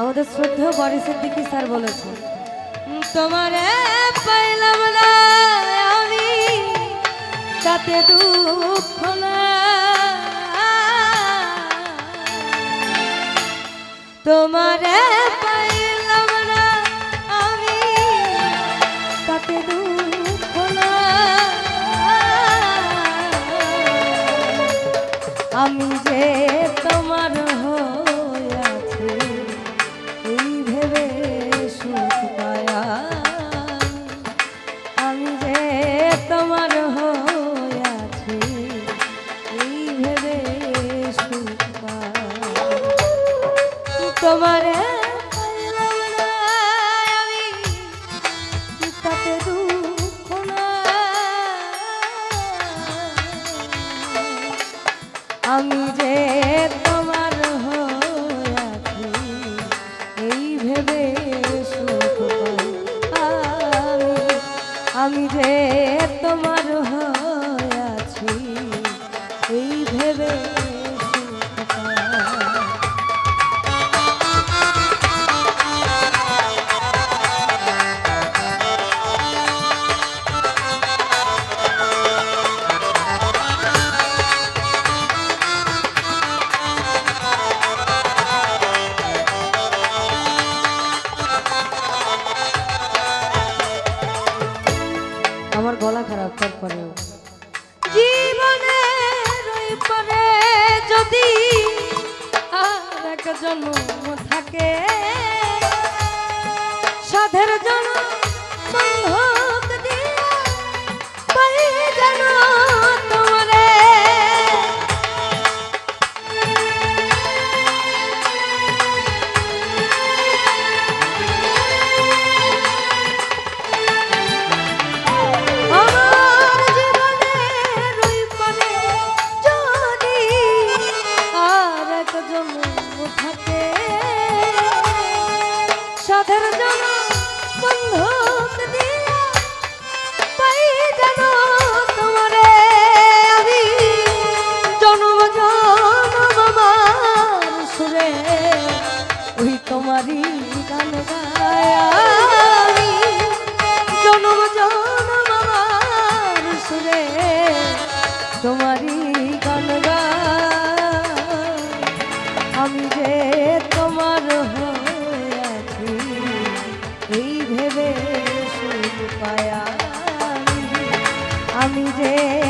আমাদের শ্রদ্ধেয় বরিসের দিকে স্যার বলেছে। তোমারে পাইলাম না আমি, তাতে দুঃখ না তোমারে আমি, তাতে না আমি যে তোমারে আমি, যে তোমার হয়েছি এই ভেবে সুখ আমি। যে তোমার হয়েছি 너 তোমারই গান সুরে। তোমারই আমি যে তোমার হয়েছি এই ভেবে পায়া। আমি যে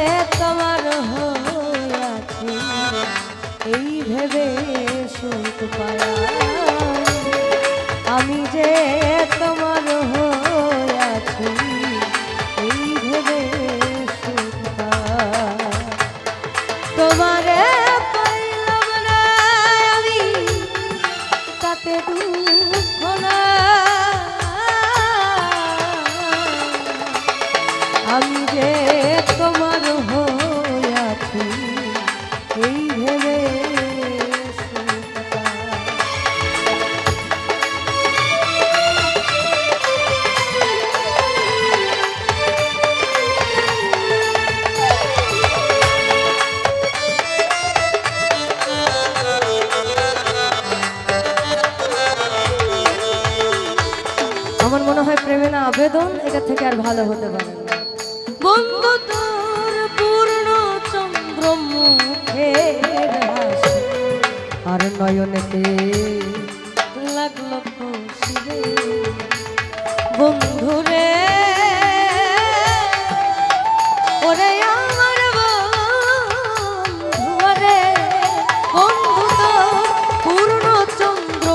ভেবে সুখ পায়। আমি যে ভালো হতে পারে। বন্ধু, তোর পূর্ণ চন্দ্র মুখে আর নয়নেতে লাগল খুশি রে। বন্ধু রে, ওরে আমার বন্ধু তোর পূর্ণ চন্দ্র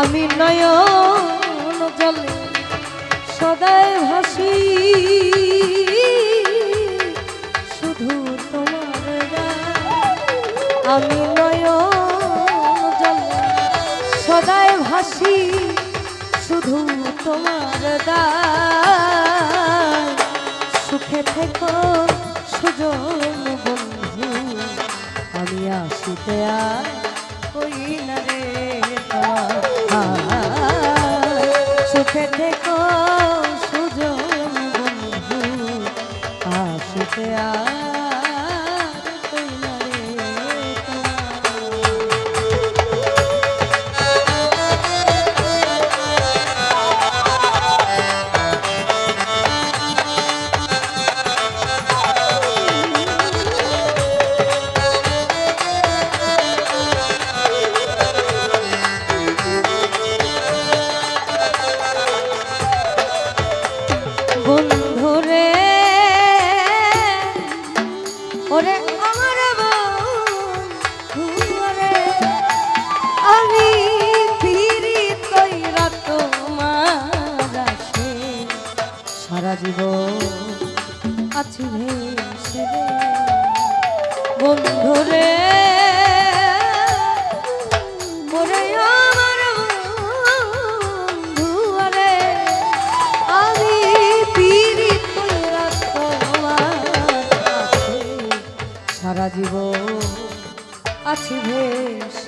আমি নয়ন জলে সদায় ভাসি। শুধু তোমার আমি নয়ন জলে সদায় ভাসি। শুধু তোমার সুখে থেকো সুজন বন্ধু। আমি আসিতে আর সুখে থেকো সারা জীবন আছি ভেসে।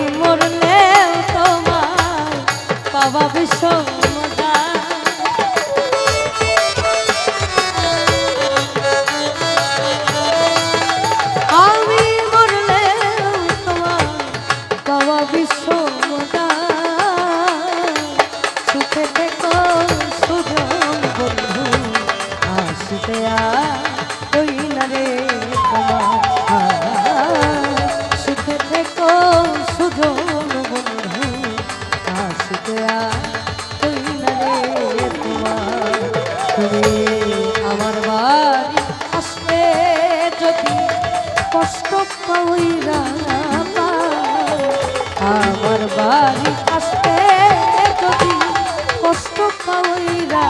বাবা বিশ্বমদা আমি মরলে তোমার বাবা বিশ্বমদা সুখে থেকো সুজন বন্ধু আসিতে ওই আমার বাড়ি আসতে যদি কষ্ট পাইরা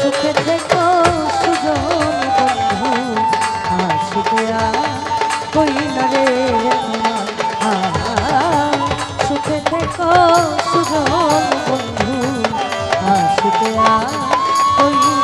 সুখে থেকো সুজন বন্ধু আসিতে কই না রে সুখে থেকো সুজন বন্ধু আসিতে কই